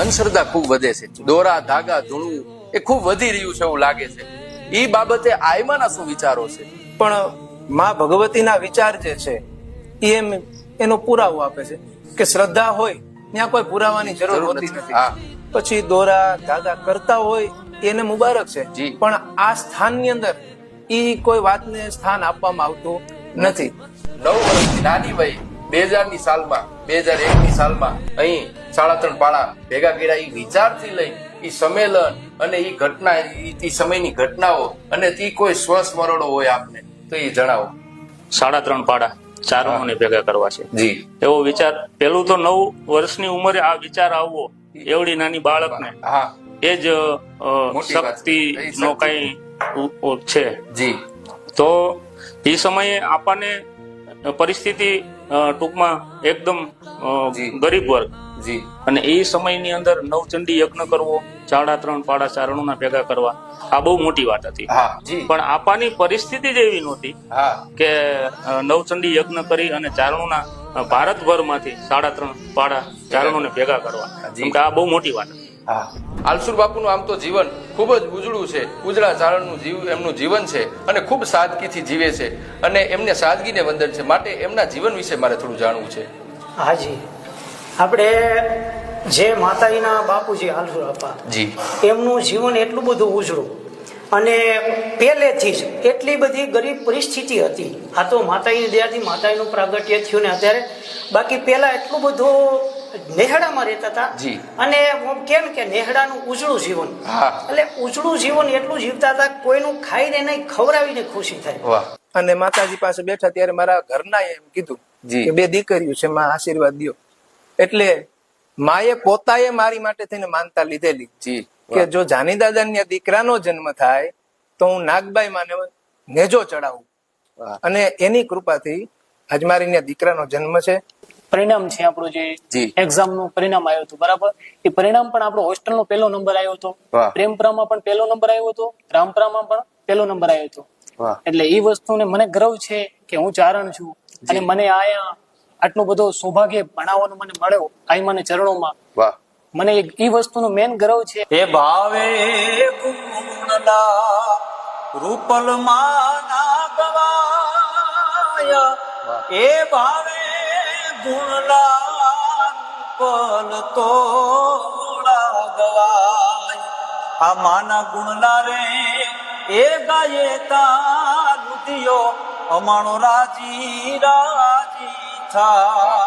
અંધશ્રદ્ધા ખૂબ વધે છે. દોરા ધાગા ધૂણું એ ખૂબ વધી રહ્યું છે એવું લાગે છે. એ બાબતે આયમાના શું વિચારો છે? પણ માં ભગવતીના વિચાર જે છે એ એમ એનો પુરાવો આપે છે કે શ્રદ્ધા હોય ત્યાં કોઈ પુરાવાની જરૂર હોતી નથી. પછી દોરા ધાગા કરતા હોય એને મુબારક છે. પણ આ સ્થાનની અંદર એ કોઈ વાતને સ્થાન આપવામાં આવતું નથી. નવ વર્ષની નાની વય બે હજારની સાલમાં બે હજાર એક ની સાલમાં અહીં સાડા ત્રણ પાડા ભેગા કર્યા એ વિચારથી લઈ એ સંમેલન અને એ ઘટના ઈ સમયની ઘટનાઓ અને તે કોઈ સ્વસ્મરણો હોય આપને તો એ જણાવો. સાડા ત્રણ પાડા ચારણોને ભેગા કરવા છે. જી. એવો વિચાર પેલું તો નવ વર્ષની ઉંમરે આ વિચાર આવવો એવડી નાની બાળકને. હા. એ જ. શક્તિ નો. કઈ છે. જી. તો એ સમયે આપણને પરિસ્થિતિ ટૂંકમાં એકદમ ગરીબ વર્ગ જી. અને એ સમયની અંદર નવચંડી યજ્ઞ કરવો સાડા ત્રણ પાડા ચારણોના ભેગા કરવા આ બહુ મોટી વાત હતી. પણ આપાની પરિસ્થિતિ જ એવી નહોતી કે નવચંડી યજ્ઞ કરી અને ચારણોના ભારતભરમાંથી સાડા ત્રણ પાડા ચારણોને ભેગા કરવા. કેમ કે આ બહુ મોટી વાત હતી. આલસુર બાપુનું આમ તો જીવન ખૂબ જ ઉજળું છે. ઉજળા ચારણનું જીવ એમનું જીવન છે અને ખૂબ સાદગીથી જીવે છે. અને એમને સાદગીને વંદન છે. માટે એમના જીવન વિશે મારે થોડું જાણવું છે. હાજી. આપણે જે માતાજીના બાપુજી હાલસુર આપા એમનું જીવન એટલું બધું ઉજળું. અને પહેલેથી જ એટલી બધી ગરીબ પરિસ્થિતિ હતી. આ તો માતાજીની દયાથી માતાજીનું પ્રાગટ્ય થયું ને અત્યારે બાકી પહેલા એટલું બધું નેહડામાં રહેતા હતા. જી. અને હું કેમ કે નેહડાનું ઉજળું જીવન. હા. એટલે ઉજળું જીવન એટલું જીવતા હતા કોઈનું ખાઈને નહીં ખવડાવીને ખુશી થાય. અને માતાજી પાસે બેઠા ત્યારે મારા ઘરના એમ કીધું જી. કે બે દીકરીઓ છે માં આશીર્વાદ દ્યો. એટલે માએ પોતાએ મારી માટે થઈને માનતા લીધેલી. કે જો જાની દાદાની દીકરાનો જન્મ થાય તો હું નાગબાઈ માને નેજો ચડાવું. અને એની કૃપાથી આજ મારી દીકરાનો જન્મ છે. પરિણામ છે આપણું જે એક્ઝામનું પરિણામ આવ્યું હતું બરાબર? એ પરિણામ પણ આપણો હોસ્ટેલ નો પહેલો નંબર આવ્યો હતો. પ્રેમપરામાં પણ પહેલો નંબર આવ્યો હતો રામપરામાં પણ પહેલો નંબર આવ્યો હતો. એટલે એ વસ્તુને મને ગર્વ છે કે હું ચારણ છું. અને મને આયા આટલું બધો સૌભાગ્ય ભણાવવાનો મને મળ્યો આઈ મને ચરણોમાં. વાહ. મને એ વસ્તુનો મેન ગર્વ છે. એ ભાવે રૂપલ માના ગવાયા. એ ભાવે ગુણલા પલ તોડા ગવાય. આ માના ગુણલા રે એ ગાયે તા રુદિયો અમાણો રાજી રાજી થાય